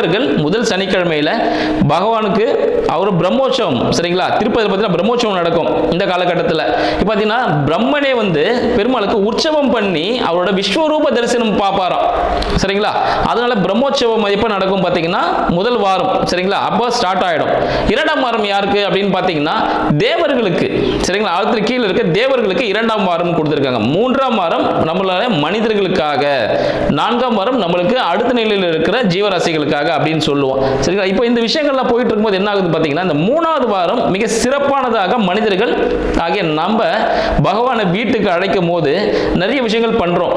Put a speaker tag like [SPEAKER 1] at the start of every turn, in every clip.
[SPEAKER 1] தேவர்கள் முதல் சனிக்கிழமையில பகவானுக்கு அவர் பிரம்மோற்சவம் சரிங்களா? திருப்பதி பார்த்தீங்கன்னா பிரம்மோற்சவம் நடக்கும் இந்த காலகட்டத்தில். இப்போ பார்த்தீங்கன்னா பிரம்மனே வந்து பெருமாளுக்கு உற்சவம் பண்ணி அவரோட விஸ்வரூப தரிசனம் பார்ப்பாராம் சரிங்களா? அதனால பிரம்மோற்சவம் எப்போ நடக்கும் பார்த்தீங்கன்னா முதல் வாரம் சரிங்களா? அப்போ ஸ்டார்ட் ஆகிடும் இரண்டாம் வாரம் யாருக்கு அப்படின்னு பார்த்தீங்கன்னா தேவர்களுக்கு சரிங்களா? அடுத்த கீழே இருக்க தேவர்களுக்கு இரண்டாம் வாரம் கொடுத்துருக்காங்க. மூன்றாம் வாரம் நம்மளால மனிதர்களுக்காக நான்காம் வாரம் நம்மளுக்கு அடுத்த நிலையில் இருக்கிற ஜீவராசிகளுக்காக அப்படின்னு சொல்லுவோம். சரிங்களா? இப்போ இந்த விஷயங்கள்லாம் போயிட்டு இருக்கும்போது என்ன ஆகுது பார்த்தீங்கன்னா இந்த மூணாவது வாரம் மிக சிறப்பானதாக மனிதர்கள் ஆகிய நம்ம பகவானை வீட்டுக்கு அழைக்கும் போது நிறைய விஷயங்கள் பண்றோம்.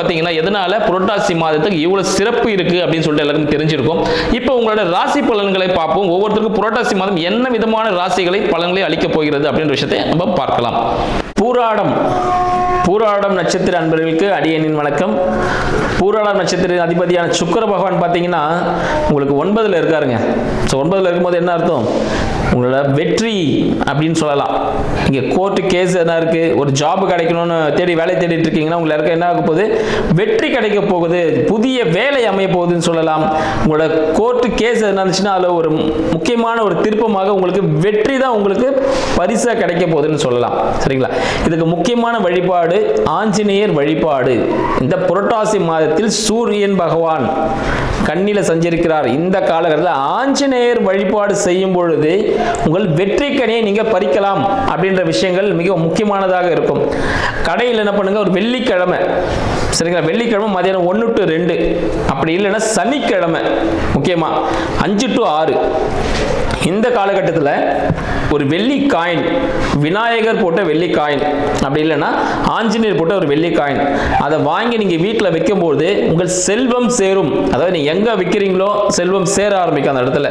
[SPEAKER 1] பார்த்தீங்கன்னா எதனால புரட்டாசி மாதத்துக்கு இவ்வளவு சிறப்பு இருக்கு அப்படின்னு சொல்லிட்டு எல்லாருக்கும் தெரிஞ்சிருக்கும். இப்போ உங்களோட ராசி பலன்களை பார்ப்போம். ஒவ்வொருத்தருக்கும் புரட்டாசி மாதம் என்ன விதமான ராசிகளை பலன்களை அளிக்கப் போகிறது அப்படின்ற விஷயத்தை நம்ம பார்க்கலாம். பூராடம். பூராடம் நட்சத்திர அன்பர்களுக்கு அடியனின் வணக்கம். பூராடம் நட்சத்திர அதிபதியான சுக்கர பகவான் பார்த்தீங்கன்னா உங்களுக்கு ஒன்பதில் இருக்காருங்க. ஸோ ஒன்பதில் இருக்கும்போது என்ன அர்த்தம்? உங்களோட வெற்றி அப்படின்னு சொல்லலாம். இங்கே கோர்ட்டு கேஸ் என்ன இருக்குது ஒரு ஜாப் கிடைக்கணும்னு தேடி வேலை தேடிட்டு இருக்கீங்கன்னா உங்களுக்கு இருக்க என்ன ஆக போகுது? வெற்றி கிடைக்க போகுது புதிய வேலை அமைய போகுதுன்னு சொல்லலாம். உங்களோட கோர்ட்டு கேஸ் என்ன இருந்துச்சுன்னா அதில் ஒரு முக்கியமான ஒரு திருப்பமாக உங்களுக்கு வெற்றி தான் உங்களுக்கு பரிசா கிடைக்க போகுதுன்னு சொல்லலாம். சரிங்களா? இதுக்கு முக்கியமான வழிபாடு ஆஞ்சநேயர் வழிபாடு. இந்த புரட்டாசி மாதத்தில் சூரியன் பகவான் கண்ணில சஞ்சரிக்கிறார். இந்த காலகட்டத்தில் ஆஞ்சநேயர் வழிபாடு செய்யும் பொழுது உங்கள் வெற்றிக்கனியை நீங்க பறிக்கலாம் அப்படின்ற விஷயங்கள் மிக முக்கியமானதாக இருக்கும். கடையில் என்ன பண்ணுங்க? ஒரு வெள்ளிக்கிழமை. சரிங்களா வெள்ளிக்கிழமை மதியானம் ஒன்று டு ரெண்டு. அப்படி இல்லைன்னா சனிக்கிழமை முக்கியமாக அஞ்சு டு ஆறு. இந்த காலகட்டத்தில் ஒரு வெள்ளி காயின் விநாயகர் போட்ட வெள்ளி காயின் அப்படி இல்லைன்னா ஆஞ்சநேயர் போட்ட ஒரு வெள்ளி காயின் அதை வாங்கி நீங்கள் வீட்டில் வைக்கும்போது உங்கள் செல்வம் சேரும். அதாவது நீங்கள் எங்கே விற்கிறீங்களோ செல்வம் சேர ஆரம்பிக்கும் அந்த இடத்துல.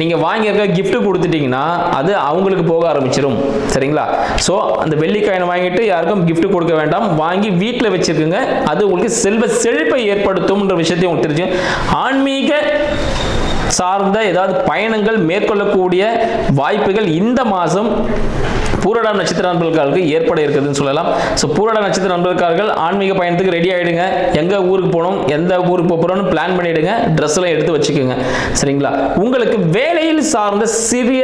[SPEAKER 1] நீங்கள் வாங்கியிருக்க கிஃப்ட் கொடுத்துட்டீங்கன்னா அது அவங்களுக்கு போக ஆரம்பிச்சிடும் சரிங்களா? ஸோ அந்த வெள்ளி காயினை வாங்கிட்டு யாருக்கும் கிஃப்ட் கொடுக்க வேண்டாம். வாங்கி வீட்டில் வச்சுருக்குங்க. அது உங்களுக்கு செல்வ செழிப்பை ஏற்படுத்தும்ன்ற விஷயத்தையும் உங்களுக்கு தெரிஞ்சு ஆன்மீக சார்ந்த ஏதாவது பயணங்கள் மேற்கொள்ளக்கூடிய வாய்ப்புகள் இந்த மாதம் பூரடம் நட்சத்திர நண்பர்களுக்கு ஏற்பட இருக்குதுன்னு சொல்லலாம். ஸோ பூரட நட்சத்திர நண்பர்களுக்கார்கள் ஆன்மீக பயணத்துக்கு ரெடி ஆகிடுங்க எங்கே ஊருக்கு போகணும் எந்த ஊருக்கு போக போகிறோம்னு பிளான் பண்ணிவிடுங்க ட்ரெஸ் எல்லாம் எடுத்து வச்சுக்கோங்க. சரிங்களா? உங்களுக்கு வேலையில் சார்ந்த சிறிய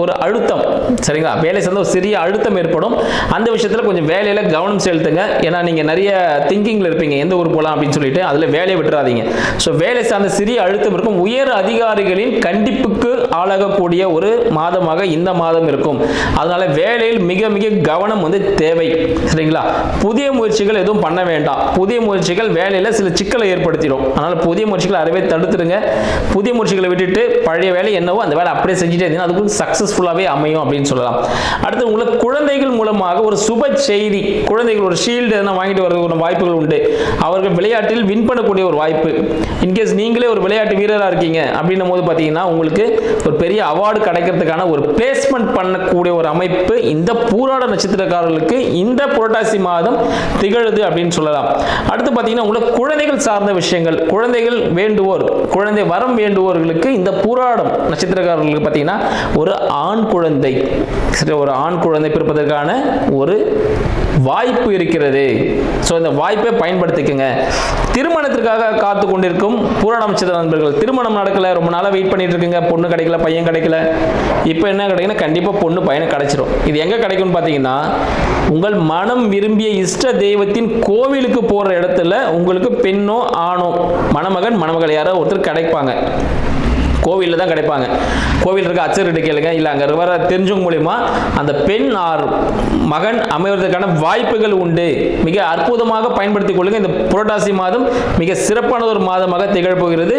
[SPEAKER 1] ஒரு அழுத்தம். சரிங்களா? வேலை சார்ந்த ஒரு சிறிய அழுத்தம் ஏற்படும். அந்த விஷயத்தில் கொஞ்சம் வேலையில் கவனம் செலுத்துங்க. ஏன்னா நீங்கள் நிறைய திங்கிங்கில் இருப்பீங்க. எந்த ஊர் போகலாம் அப்படின்னு சொல்லிட்டு அதில் வேலையை விட்டுறாதீங்க. ஸோ வேலை சார்ந்த சிறிய அழுத்தம் இருக்கும். உயர் அதிகாரிகளின் கண்டிப்புக்கு ஆளாகக்கூடிய ஒரு மாதமாக இந்த மாதம் இருக்கும். அதனால வேலையில் மிக மிக கவனம் வந்து தேவை. சரிங்களா? புதிய முயற்சிகள் எதுவும் பண்ண வேண்டாம். புதிய முயற்சிகள் வேலையில் சில சிக்கலை ஏற்படுத்திடும். அதனால புதிய முயற்சிகளை அறவே தடுத்துடுங்க. புதிய முயற்சிகளை விட்டுட்டு பழைய வேலை என்னவோ அந்த வேலை அப்படியே செஞ்சுட்டே இருந்தீங்கன்னா அதுக்கு சக்ஸஸ்ஃபுல்லாகவே அமையும் அப்படின்னு சொல்லலாம். அடுத்து உங்களுக்கு குழந்தைகள் மூலமாக ஒரு சுப செய்தி குழந்தைகள் ஒரு ஷீல்டு எதனா வாங்கிட்டு வரதுக்கு வாய்ப்புகள் உண்டு. அவர்கள் விளையாட்டில் வின் பண்ணக்கூடிய ஒரு வாய்ப்பு. இன்கேஸ் நீங்களே ஒரு விளையாட்டு வீரராக இருக்கீங்க அப்படின்னும் போது பார்த்தீங்கன்னா உங்களுக்கு ஒரு பெரிய அவார்டு கிடைக்கிறதுக்கான ஒரு பிளேஸ்மெண்ட் பண்ணக்கூடிய ஒரு அமைப்பு இந்த பூராட நட்சத்திரக்காரர்களுக்கு இந்த புரட்டாசி மாதம் திகழுது அப்படின்னு சொல்லலாம். அடுத்து பார்த்தீங்கன்னா உங்களோட குழந்தைகள் சார்ந்த விஷயங்கள் குழந்தைகள் வேண்டுவோர் குழந்தை வரம் வேண்டுவோர்களுக்கு இந்த பூராடம் நட்சத்திரக்காரர்களுக்கு பார்த்தீங்கன்னா ஒரு ஆண் குழந்தை சரி ஒரு ஆண் குழந்தை பிறப்பதற்கான ஒரு வாய்ப்பு இருக்கிறது. ஸோ இந்த வாய்ப்பை பயன்படுத்திக்கங்க. திருமணத்திற்காக காத்து கொண்டிருக்கும் பூரண நட்சத்திர நண்பர்கள் திருமணம் நடக்கல ரொம்ப நாளாக வெயிட் பண்ணிட்டு இருக்குங்க. பொண்ணு கிடைக்கல பையன் கிடைக்கல. இப்போ என்ன கிடைக்குன்னா கண்டிப்பாக பொண்ணு பையனை கிடைச்சிரும். இது எங்கே கிடைக்கும்னு பார்த்தீங்கன்னா உங்கள் மனம் விரும்பிய இஷ்ட தெய்வத்தின் கோவிலுக்கு போகிற இடத்துல உங்களுக்கு பெண்ணோ ஆணோ மணமகன் மணமகள் யாரோ ஒருத்தர் கிடைப்பாங்க. கோவிலில் தான் கிடைப்பாங்க. கோவில் இருக்க அச்சரிட்டு கேளுங்க. இல்லை அங்கே வர தெரிஞ்சவங்க மூலிமா அந்த பெண் ஆர் மகன் அமைவதற்கான வாய்ப்புகள் உண்டு. மிக அற்புதமாக பயன்படுத்திக் கொள்ளுங்க. இந்த புரட்டாசி மாதம் மிக சிறப்பான ஒரு மாதமாக திகழப்போகிறது